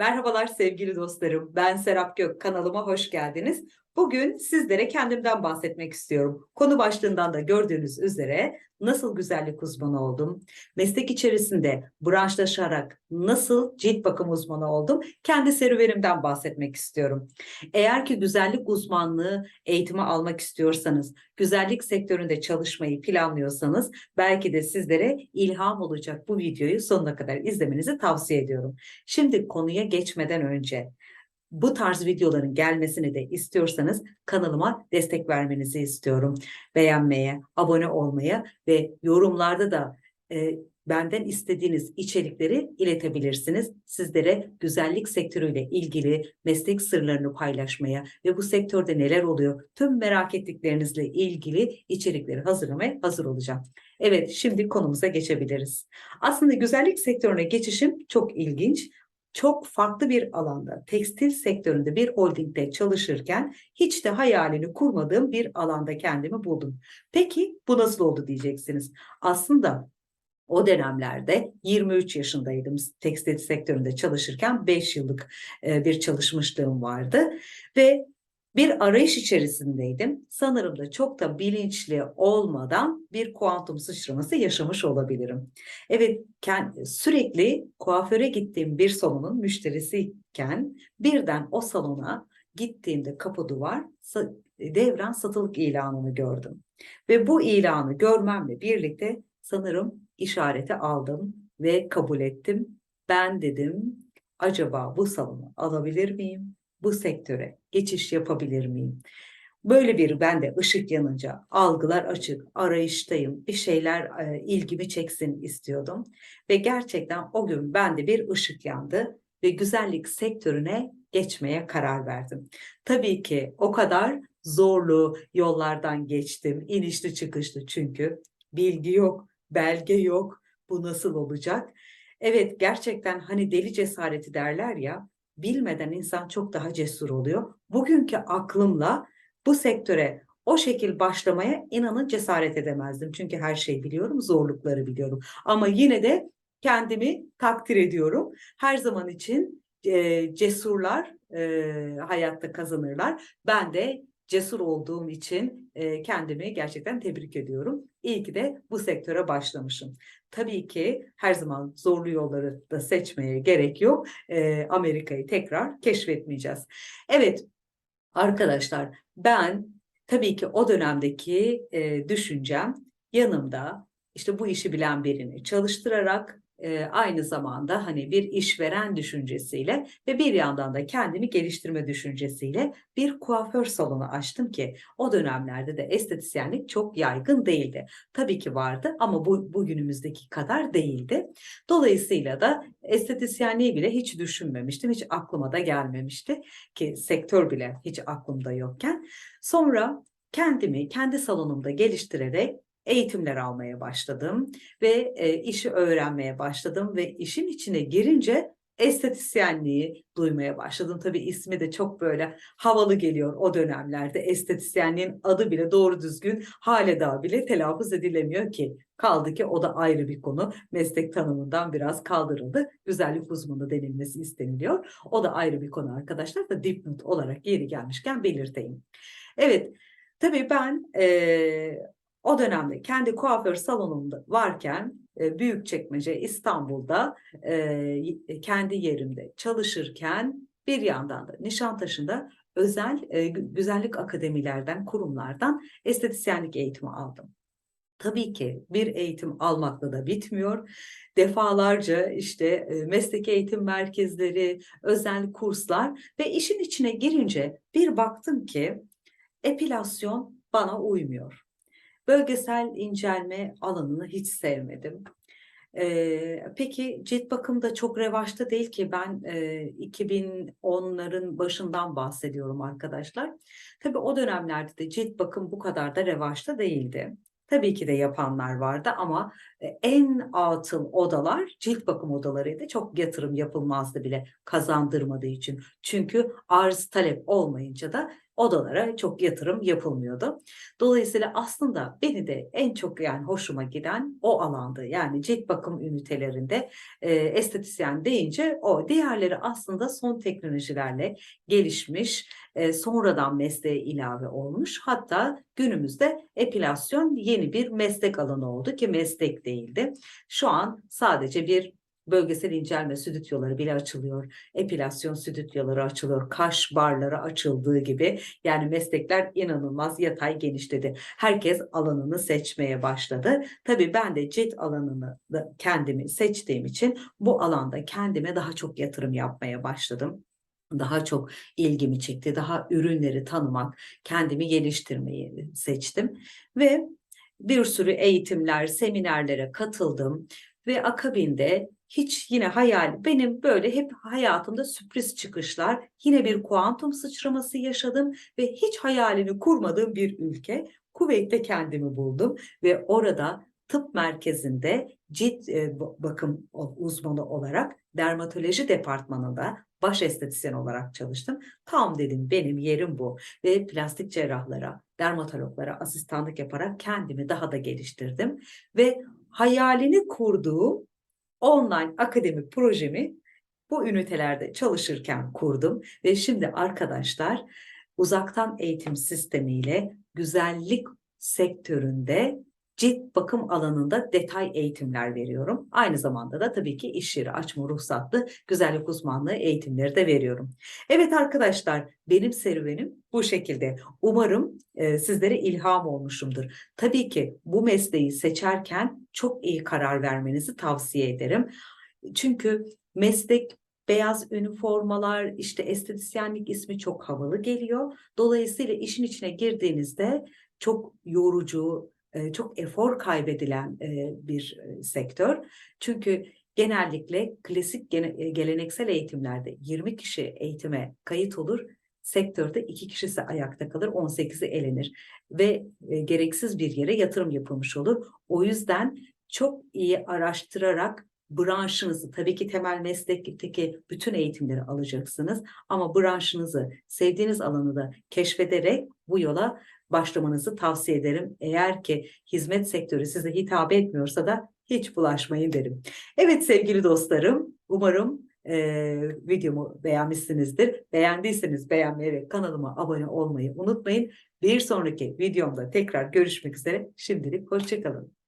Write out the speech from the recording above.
Merhabalar sevgili dostlarım. Ben Serap Gök. Kanalıma hoş geldiniz. Bugün sizlere kendimden bahsetmek istiyorum. Konu başlığından da gördüğünüz üzere nasıl güzellik uzmanı oldum? Meslek içerisinde branşlaşarak nasıl cilt bakım uzmanı oldum? Kendi serüvenimden bahsetmek istiyorum. Eğer ki güzellik uzmanlığı eğitimi almak istiyorsanız, güzellik sektöründe çalışmayı planlıyorsanız belki de sizlere ilham olacak bu videoyu sonuna kadar izlemenizi tavsiye ediyorum. Şimdi konuya geçmeden önce bu tarz videoların gelmesini de istiyorsanız kanalıma destek vermenizi istiyorum. Beğenmeye, abone olmaya ve yorumlarda da e, benden istediğiniz içerikleri iletebilirsiniz. Sizlere güzellik sektörüyle ilgili meslek sırlarını paylaşmaya ve bu sektörde neler oluyor tüm merak ettiklerinizle ilgili içerikleri hazırlamaya hazır olacağım. Evet şimdi konumuza geçebiliriz. Aslında güzellik sektörüne geçişim çok ilginç çok farklı bir alanda, tekstil sektöründe bir holdingde çalışırken hiç de hayalini kurmadığım bir alanda kendimi buldum. Peki bu nasıl oldu diyeceksiniz. Aslında o dönemlerde 23 yaşındaydım tekstil sektöründe çalışırken 5 yıllık bir çalışmışlığım vardı ve bir arayış içerisindeydim. Sanırım da çok da bilinçli olmadan bir kuantum sıçraması yaşamış olabilirim. Evet, sürekli kuaföre gittiğim bir salonun müşterisiyken birden o salona gittiğimde kapı duvar devren satılık ilanını gördüm. Ve bu ilanı görmemle birlikte sanırım işareti aldım ve kabul ettim. Ben dedim acaba bu salonu alabilir miyim? Bu sektöre geçiş yapabilir miyim? Böyle bir ben de ışık yanınca algılar açık, arayıştayım, bir şeyler e, ilgimi çeksin istiyordum. Ve gerçekten o gün bende bir ışık yandı ve güzellik sektörüne geçmeye karar verdim. Tabii ki o kadar zorlu yollardan geçtim, inişli çıkışlı çünkü bilgi yok, belge yok, bu nasıl olacak? Evet gerçekten hani deli cesareti derler ya bilmeden insan çok daha cesur oluyor. Bugünkü aklımla bu sektöre o şekil başlamaya inanın cesaret edemezdim. Çünkü her şeyi biliyorum, zorlukları biliyorum. Ama yine de kendimi takdir ediyorum. Her zaman için e, cesurlar e, hayatta kazanırlar. Ben de cesur olduğum için e, kendimi gerçekten tebrik ediyorum. İyi ki de bu sektöre başlamışım. Tabii ki her zaman zorlu yolları da seçmeye gerek yok. E, Amerika'yı tekrar keşfetmeyeceğiz. Evet arkadaşlar ben tabii ki o dönemdeki e, düşüncem yanımda işte bu işi bilen birini çalıştırarak e, aynı zamanda hani bir işveren düşüncesiyle ve bir yandan da kendimi geliştirme düşüncesiyle bir kuaför salonu açtım ki o dönemlerde de estetisyenlik çok yaygın değildi. Tabii ki vardı ama bu bugünümüzdeki kadar değildi. Dolayısıyla da estetisyenliği bile hiç düşünmemiştim. Hiç aklıma da gelmemişti ki sektör bile hiç aklımda yokken. Sonra kendimi kendi salonumda geliştirerek eğitimler almaya başladım ve e, işi öğrenmeye başladım ve işin içine girince estetisyenliği duymaya başladım. Tabii ismi de çok böyle havalı geliyor o dönemlerde. Estetisyenliğin adı bile doğru düzgün hale daha bile telaffuz edilemiyor ki. Kaldı ki o da ayrı bir konu. Meslek tanımından biraz kaldırıldı. Güzellik uzmanı denilmesi isteniliyor. O da ayrı bir konu arkadaşlar da dipnot olarak yeri gelmişken belirteyim. Evet, tabii ben e, o dönemde kendi kuaför salonumda varken e, Büyükçekmece İstanbul'da e, kendi yerimde çalışırken bir yandan da Nişantaşı'nda özel e, güzellik akademilerden, kurumlardan estetisyenlik eğitimi aldım. Tabii ki bir eğitim almakla da bitmiyor. Defalarca işte mesleki eğitim merkezleri, özel kurslar ve işin içine girince bir baktım ki epilasyon bana uymuyor. Bölgesel incelme alanını hiç sevmedim. Ee, peki cilt bakım da çok revaçta değil ki ben e, 2010'ların başından bahsediyorum arkadaşlar. Tabii o dönemlerde de cilt bakım bu kadar da revaçta değildi. Tabii ki de yapanlar vardı ama en atıl odalar cilt bakım odalarıydı. Çok yatırım yapılmazdı bile kazandırmadığı için. Çünkü arz talep olmayınca da odalara çok yatırım yapılmıyordu. Dolayısıyla aslında beni de en çok yani hoşuma giden o alandı. Yani cilt bakım ünitelerinde e, estetisyen deyince o. Diğerleri aslında son teknolojilerle gelişmiş, e, sonradan mesleğe ilave olmuş. Hatta günümüzde epilasyon yeni bir meslek alanı oldu ki meslek değildi. Şu an sadece bir bölgesel incelme stüdyoları bile açılıyor. Epilasyon stüdyoları açılıyor. Kaş barları açıldığı gibi. Yani meslekler inanılmaz yatay genişledi. Herkes alanını seçmeye başladı. Tabii ben de cilt alanını da kendimi seçtiğim için bu alanda kendime daha çok yatırım yapmaya başladım daha çok ilgimi çekti. Daha ürünleri tanımak, kendimi geliştirmeyi seçtim ve bir sürü eğitimler, seminerlere katıldım ve akabinde hiç yine hayal benim böyle hep hayatımda sürpriz çıkışlar yine bir kuantum sıçraması yaşadım ve hiç hayalini kurmadığım bir ülke Kuveyt'te kendimi buldum ve orada tıp merkezinde cilt e, bakım uzmanı olarak dermatoloji departmanında baş estetisyen olarak çalıştım. Tam dedim benim yerim bu ve plastik cerrahlara, dermatologlara asistanlık yaparak kendimi daha da geliştirdim ve hayalini kurduğum online akademi projemi bu ünitelerde çalışırken kurdum ve şimdi arkadaşlar uzaktan eğitim sistemiyle güzellik sektöründe cilt bakım alanında detay eğitimler veriyorum. Aynı zamanda da tabii ki iş yeri açma ruhsatlı güzellik uzmanlığı eğitimleri de veriyorum. Evet arkadaşlar benim serüvenim bu şekilde. Umarım e, sizlere ilham olmuşumdur. Tabii ki bu mesleği seçerken çok iyi karar vermenizi tavsiye ederim. Çünkü meslek beyaz üniformalar, işte estetisyenlik ismi çok havalı geliyor. Dolayısıyla işin içine girdiğinizde çok yorucu, çok efor kaybedilen bir sektör. Çünkü genellikle klasik geleneksel eğitimlerde 20 kişi eğitime kayıt olur. Sektörde iki kişisi ayakta kalır, 18'i elenir ve gereksiz bir yere yatırım yapılmış olur. O yüzden çok iyi araştırarak branşınızı tabii ki temel meslekteki bütün eğitimleri alacaksınız ama branşınızı sevdiğiniz alanı da keşfederek bu yola başlamanızı tavsiye ederim. Eğer ki hizmet sektörü size hitap etmiyorsa da hiç bulaşmayın derim. Evet sevgili dostlarım umarım e, videomu beğenmişsinizdir. Beğendiyseniz beğenmeyi ve kanalıma abone olmayı unutmayın. Bir sonraki videomda tekrar görüşmek üzere. Şimdilik hoşçakalın.